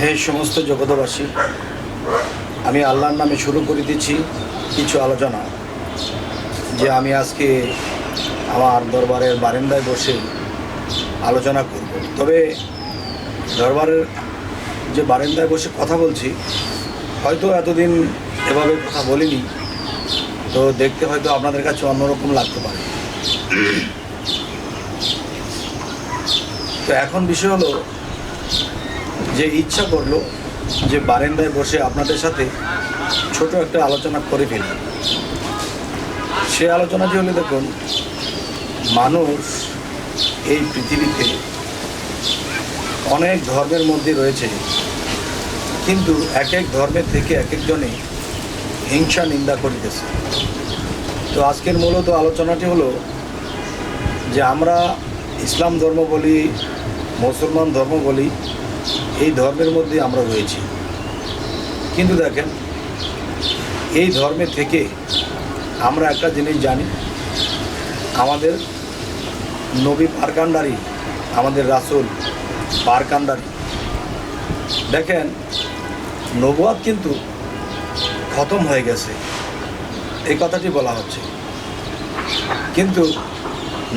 হে সমস্ত জগতবাসী আমি আল্লাহর নামে শুরু করে দিচ্ছি কিছু আলোচনা। যে আমি আজকে আমার দরবারের বারান্দায় বসে আলোচনা করব। তবে দরবারের যে বারান্দায় বসে কথা বলছি, হয়তো এতদিন এভাবে কথা বলিনি, তো দেখতে হয়তো আপনাদের কাছে অন্যরকম লাগতে পারে। তো এখন বিষয় হলো যে ইচ্ছা করল যে বারেন্দায় বসে আপনাদের সাথে ছোট একটা আলোচনা করে ফেলি। সে আলোচনাটি হলে, দেখুন, মানুষ এই পৃথিবীতে অনেক ধর্মের মধ্যে রয়েছে, কিন্তু এক এক ধর্মের থেকে এক একজনে হিংসা, নিন্দা করিতেছে। তো আজকের মূলত আলোচনাটি হলো যে আমরা ইসলাম ধর্ম বলি, মুসলমান ধর্ম বলি এই ধর্মের মধ্যে আমরা রয়েছি। কিন্তু দেখেন, এই ধর্মে থেকে আমরা একটা জিনিস জানি, আমাদের নবী পারকান্ডারি আমাদের রাসুল পারকান্ডারি দেখেন, নবুয়াদ কিন্তু খতম হয়ে গেছে, এই কথাটি বলা হচ্ছে। কিন্তু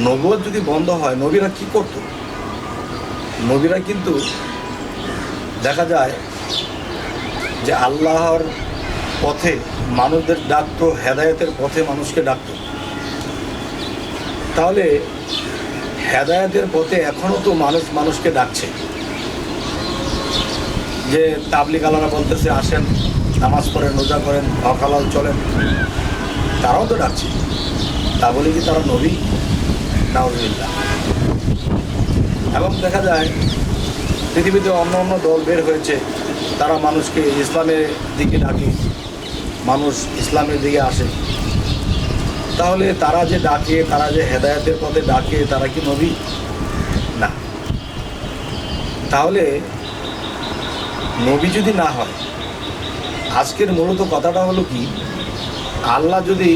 নবুয়াদ যদি বন্ধ হয়, নবীরা কি করতো? নবীরা কিন্তু দেখা যায় যে আল্লাহর পথে মানুষদের ডাকতো, হেদায়তের পথে মানুষকে ডাকতো। তাহলে হেদায়তের পথে এখনও তো মানুষ মানুষকে ডাকছে। যে তাবলিগ আলারা বলতেছে, আসেন, নামাজ পড়েন, রোজা করেন হকালাল চলেন। তারাও তো ডাকছে। তা বলে কি তারা নবী? নাউজুবিল্লাহ। এবং দেখা যায় পৃথিবীতে অন্য অন্য দল বের হয়েছে, তারা মানুষকে ইসলামের দিকে ডাকে, মানুষ ইসলামের দিকে আসে। তাহলে তারা যে ডাকে, তারা যে হেদায়তের পথে ডাকে, তারা কি নবী? না। তাহলে নবী যদি না হয়, আজকের মূলত কথাটা হলো কি? আল্লাহ যদি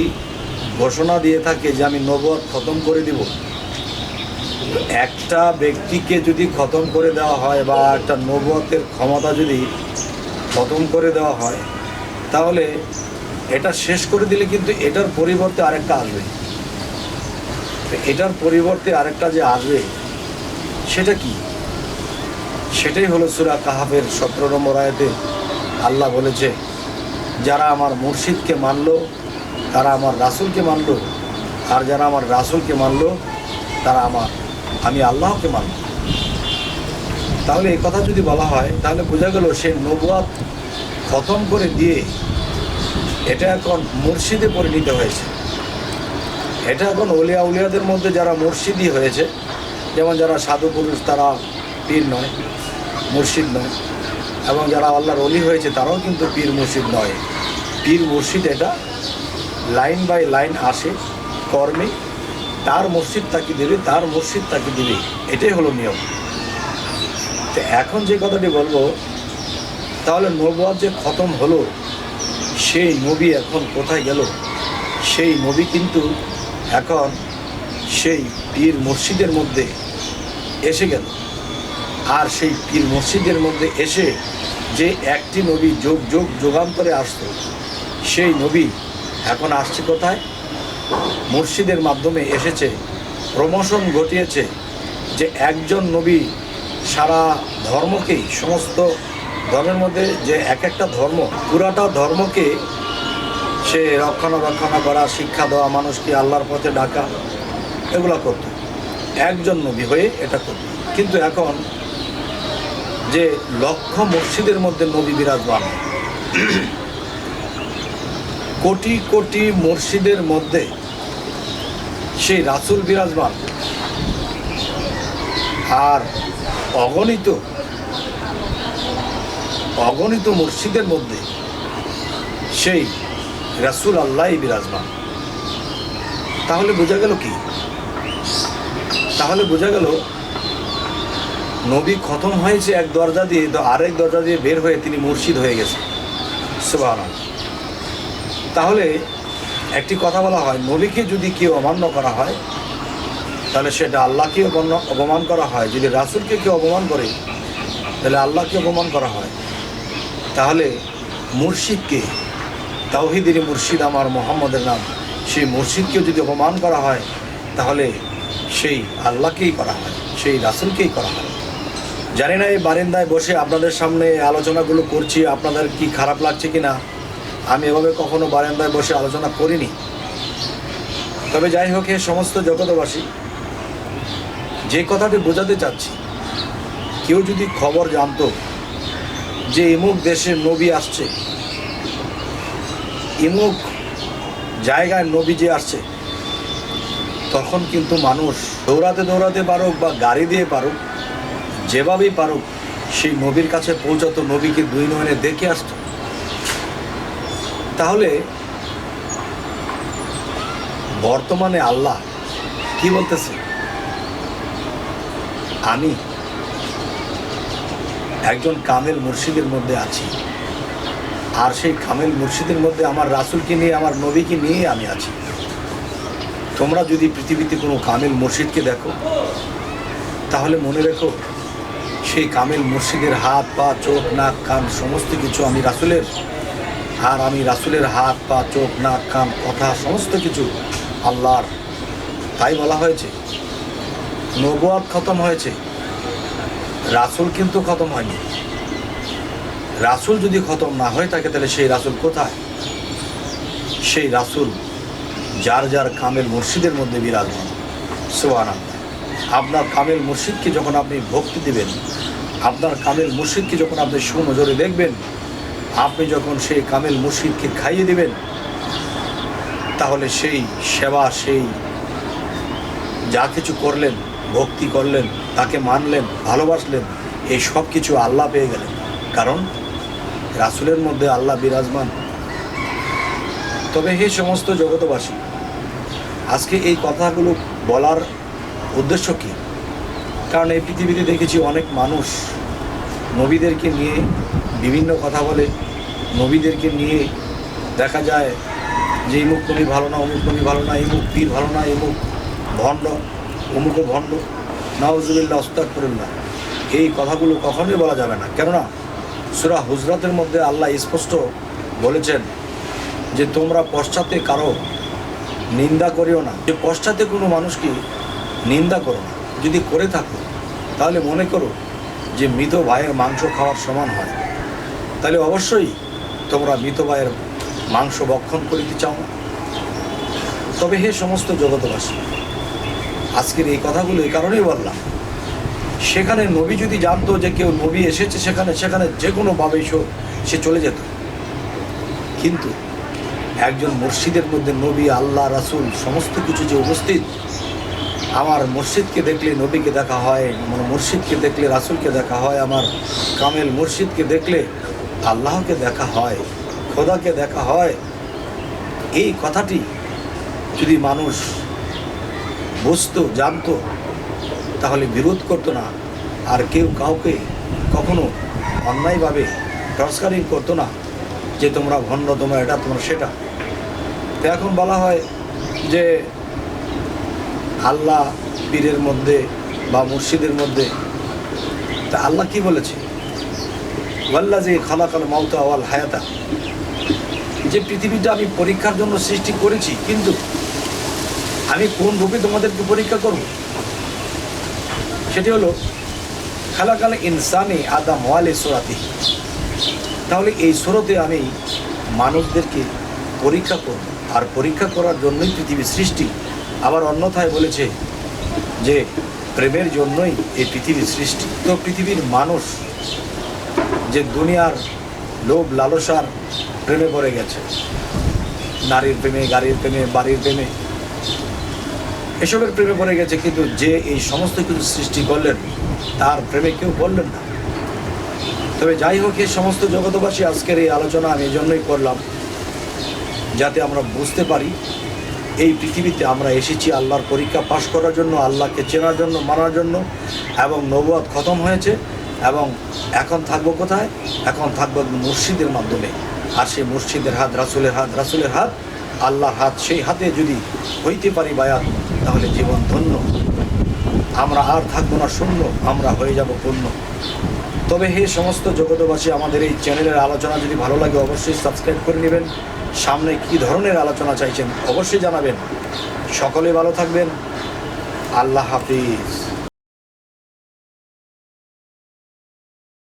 ঘোষণা দিয়ে থাকে যে আমি নবদ খতম করে দিব একটা ব্যক্তিকে যদি খতম করে দেওয়া হয় বা একটা নবতের ক্ষমতা যদি খতম করে দেওয়া হয়, তাহলে এটা শেষ করে দিলে কিন্তু এটার পরিবর্তে আরেকটা আসবে। এটার পরিবর্তে আরেকটা যে আসবে, সেটা কি? সেটাই হলো সুরা কাহাবের সতেরো নম্বর আয়াতে আল্লাহ বলেছে, যারা আমার মুর্শিদকে মানল, তারা আমার রাসূলকে মানল, আর যারা আমার রাসূলকে মানলো, তারা আমার আমি আল্লাহকে মানব তাহলে এই কথা যদি বলা হয়, তাহলে বোঝা গেল সে নবুয়াত খতম করে দিয়ে এটা এখন মুর্শিদে পরিণত হয়েছে। এটা এখন উলিয়া উলিয়াদের মধ্যে যারা মুর্শিদি হয়েছে, যেমন যারা সাধু পুরুষ, তারা পীর নয়, মুর্শিদ নয়, এবং যারা আল্লাহর অলি হয়েছে, তারাও কিন্তু পীর মুর্শিদ নয়। পীর মুর্শিদ এটা লাইন বাই লাইন আসে, কর্মে তার মসজিদ তাকে দেবে, তার মসজিদ তাকে দেবে। এটাই হলো নিয়ম। তো এখন যে কথাটি বলব, তাহলে নবুয়াদ যে খতম হলো, সেই নবী এখন কোথায় গেল? সেই নবী কিন্তু এখন সেই পীর মসজিদের মধ্যে এসে গেল। আর সেই পীর মসজিদের মধ্যে এসে যে একটি নবী যোগ যোগ যোগান্তরে আসতো, সেই নবী এখন আসছে কোথায়? মুর্শিদের মাধ্যমে এসেছে, প্রমোশন ঘটিয়েছে যে একজন নবী সারা ধর্মকেই সমস্ত ধর্মের মধ্যে যে এক একটা ধর্ম, পুরাটা ধর্মকে সে রক্ষণাবেক্ষণা করা, শিক্ষা দেওয়া, মানুষকে আল্লাহর পথে ডাকা, এগুলো করত। একজন নবী হয়ে এটা করত। কিন্তু এখন যে লক্ষ মসজিদের মধ্যে নবী বিরাজমান, কোটি কোটি মসজিদের মধ্যে সেই রাসুল বিরাজমান। আর অগণিত অগণিত মসজিদের মধ্যে সেই রাসুল আল্লাহ বিরাজমান। তাহলে বোঝা গেল কি? তাহলে বোঝা গেল নবী খতম হয়েছে এক দরজা দিয়ে আরেক দরজা দিয়ে বের হয়ে তিনি মুর্শিদ হয়ে গেছে সুবাহ তাহলে একটি কথা বলা হয় নবীকে যদি কেউ অমান্য করা হয়, তাহলে সেটা আল্লাহকে অপমান- করা হয়। যদি রাসুলকে কেউ অপমান করে, তাহলে আল্লাহকে অপমান করা হয়। তাহলে মুর্শিদকে, তাওহিদের মুর্শিদ আমার মোহাম্মদের নাম, সেই মুর্শিদকেও যদি অপমান করা হয়, তাহলে সেই আল্লাহকেই করা হয়, সেই রাসুলকেই করা হয়। জানি না এই বারিন্দায় বসে আপনাদের সামনে আলোচনাগুলো করছি, আপনাদের কি খারাপ লাগছে কি না আমি এভাবে কখনো বারান্দায় বসে আলোচনা করিনি। তবে যাই হোক এ সমস্ত জগতবাসী যে কথাটি বোঝাতে চাচ্ছি, কেউ যদি খবর জানতো যে ইমুক দেশে নবী আসছে ইমুক জায়গায় নবী যে আসছে, তখন কিন্তু মানুষ দৌড়াতে দৌড়াতে পারুক বা গাড়ি দিয়ে পারুক, যেভাবেই পারুক, সেই নবীর কাছে পৌঁছাতো নবীকে দুই নয়নে দেখে আসতো। তাহলে বর্তমানে আল্লাহ কি বলতেছে? আমি একজন কামেল মুর্শিদের মধ্যে আছি। আর সেই কামেল মুর্শিদের মধ্যে আমার রাসুলকে নিয়ে, আমার নবীকে নিয়ে আমি আছি। তোমরা যদি পৃথিবীতে কোনো কামেল মুর্শিদকে দেখো, তাহলে মনে রেখো, সেই কামেল মুর্শিদের হাত, পা, চোখ, নাক, কান, সমস্ত কিছু আমি রাসুলের আর আমি রাসুলের হাত, পা, চোখ, নাক, কান, কথা, সমস্ত কিছু আল্লাহর। তাই বলা হয়েছে, নবুয়াদ খতম হয়েছে। রাসুল কিন্তু খতম হয়নি। রাসুল যদি খতম না হয়ে থাকে, তাহলে সেই রাসুল কোথায়? সেই রাসুল যার যার কামেল মুর্শিদের মধ্যে বিরাজমান। সোয়ান আপনার কামেল মুর্শিদকে যখন আপনি ভক্তি দিবেন, আপনার কামেল মুর্শিদকে যখন আপনি সুনজরে দেখবেন আপনি যখন সেই কামেল মুর্শিদকে খাইয়ে দেবেন, তাহলে সেই সেবা, সেই যা কিছু করলেন, ভক্তি করলেন, তাকে মানলেন, ভালোবাসলেন, এই সব কিছু আল্লাহ পেয়ে গেলেন। কারণ রাসুলের মধ্যে আল্লাহ বিরাজমান। তবে হে সমস্ত জগতবাসী আজকে এই কথাগুলো বলার উদ্দেশ্য কী? কারণ এই পৃথিবীতে দেখেছি অনেক মানুষ নবীদেরকে নিয়ে বিভিন্ন কথা বলে নবীদেরকে নিয়ে দেখা যায় যে ইমুক নবী ভালো না অমুক নবী ভালো না ইমুক পীর ভালো না ইমুক ভণ্ড, অমুকও ভণ্ড। নওয়াজুবিল্লা অস্তাক করেন না এই কথাগুলো কখনোই বলা যাবে না। কেননা, সুরা হুজরাতের মধ্যে আল্লাহ স্পষ্ট বলেছেন যে তোমরা পশ্চাতে কারও নিন্দা করিও না। যে পশ্চাতে কোনো মানুষকে নিন্দা করো না। যদি করে থাকো, তাহলে মনে করো যে মৃত ভাইয়ের মাংস খাওয়ার সমান হয়। তাহলে অবশ্যই তোমরা মৃত ভাইয়ের মাংস ভক্ষণ করিতে চাও তবে হে সমস্ত জগতবাসী আজকের এই কথাগুলো এই কারণেই বললাম। সেখানে নবী যদি জানতো যে কেউ নবী এসেছে, সেখানে সেখানে যে কোনোভাবেই সে চলে যেত। কিন্তু একজন মসজিদের মধ্যে নবী, আল্লাহ, রাসূল, সমস্ত কিছু যে উপস্থিত, আমার মসজিদকে দেখলে নবীকে দেখা হয়, আমার মসজিদকে দেখলে রাসূলকে দেখা হয়, আমার কামেল মসজিদকে দেখলে আল্লাহকে দেখা হয়, খোদাকে দেখা হয়। এই কথাটি যদি মানুষ বুঝতো, জানতো, তাহলে বিরোধ করতো না। আর কেউ কাউকে কখনো অন্যায়ভাবে টর্চকারিং করতো না যে তোমরা ভণ্ড তোমরা এটা, তোমরা সেটা। তো এখন বলা হয় যে আল্লাহ পীরের মধ্যে বা মুর্শিদের মধ্যে, তা আল্লাহ কি বলেছে? যে খালাকাল মাউতা ওয়াল হায়াতা। যে পৃথিবীটা আমি পরীক্ষার জন্য সৃষ্টি করেছি, কিন্তু আমি কোন রূপে তোমাদেরকে পরীক্ষা করব? সেটি হলো, খালাকাল ইনসানে আদা ওয়ালে সোরাতি। তাহলে এই সুরতে আমি মানুষদেরকে পরীক্ষা করব। আর পরীক্ষা করার জন্যই পৃথিবীর সৃষ্টি। আবার অন্যথায় বলেছে যে, প্রেমের জন্যই এই পৃথিবীর সৃষ্টি। তো পৃথিবীর মানুষ যে দুনিয়ার লোভ লালসার প্রেমে পড়ে গেছে। নারীর প্রেমে, গাড়ির প্রেমে, বাড়ির প্রেমে। এসবের প্রেমে পড়ে গেছে, কিন্তু যে এই সমস্ত কিছু সৃষ্টি করলেন, তার প্রেমে কেউ বললেন না। তবে যাই হোক এই সমস্ত জগতবাসী আজকের এই আলোচনা আমি এই জন্যই করলাম, যাতে আমরা বুঝতে পারি এই পৃথিবীতে আমরা এসেছি আল্লাহর পরীক্ষা পাশ করার জন্য, আল্লাহকে চেনার জন্য, মানার জন্য, এবং নবুয়াদ খতম হয়েছে। এবং এখন থাকব কোথায়? এখন থাকব মুর্শিদের মাধ্যমে। আর সেই মুর্শিদের হাত, রাসুলের হাত রাসুলের হাত, আল্লাহর হাত, সেই হাতে যদি হইতে পারি বায়াত, তাহলে জীবন ধন্য। আমরা আর থাকব না শূন্য, আমরা হয়ে যাব পূর্ণ। তবে হে সমস্ত জগতবাসী আমাদের এই চ্যানেলের আলোচনা যদি ভালো লাগে, অবশ্যই সাবস্ক্রাইব করে নেবেন। সামনে কী ধরনের আলোচনা চাইছেন, অবশ্যই জানাবেন। সকলে ভালো থাকবেন। আল্লাহ হাফিজ।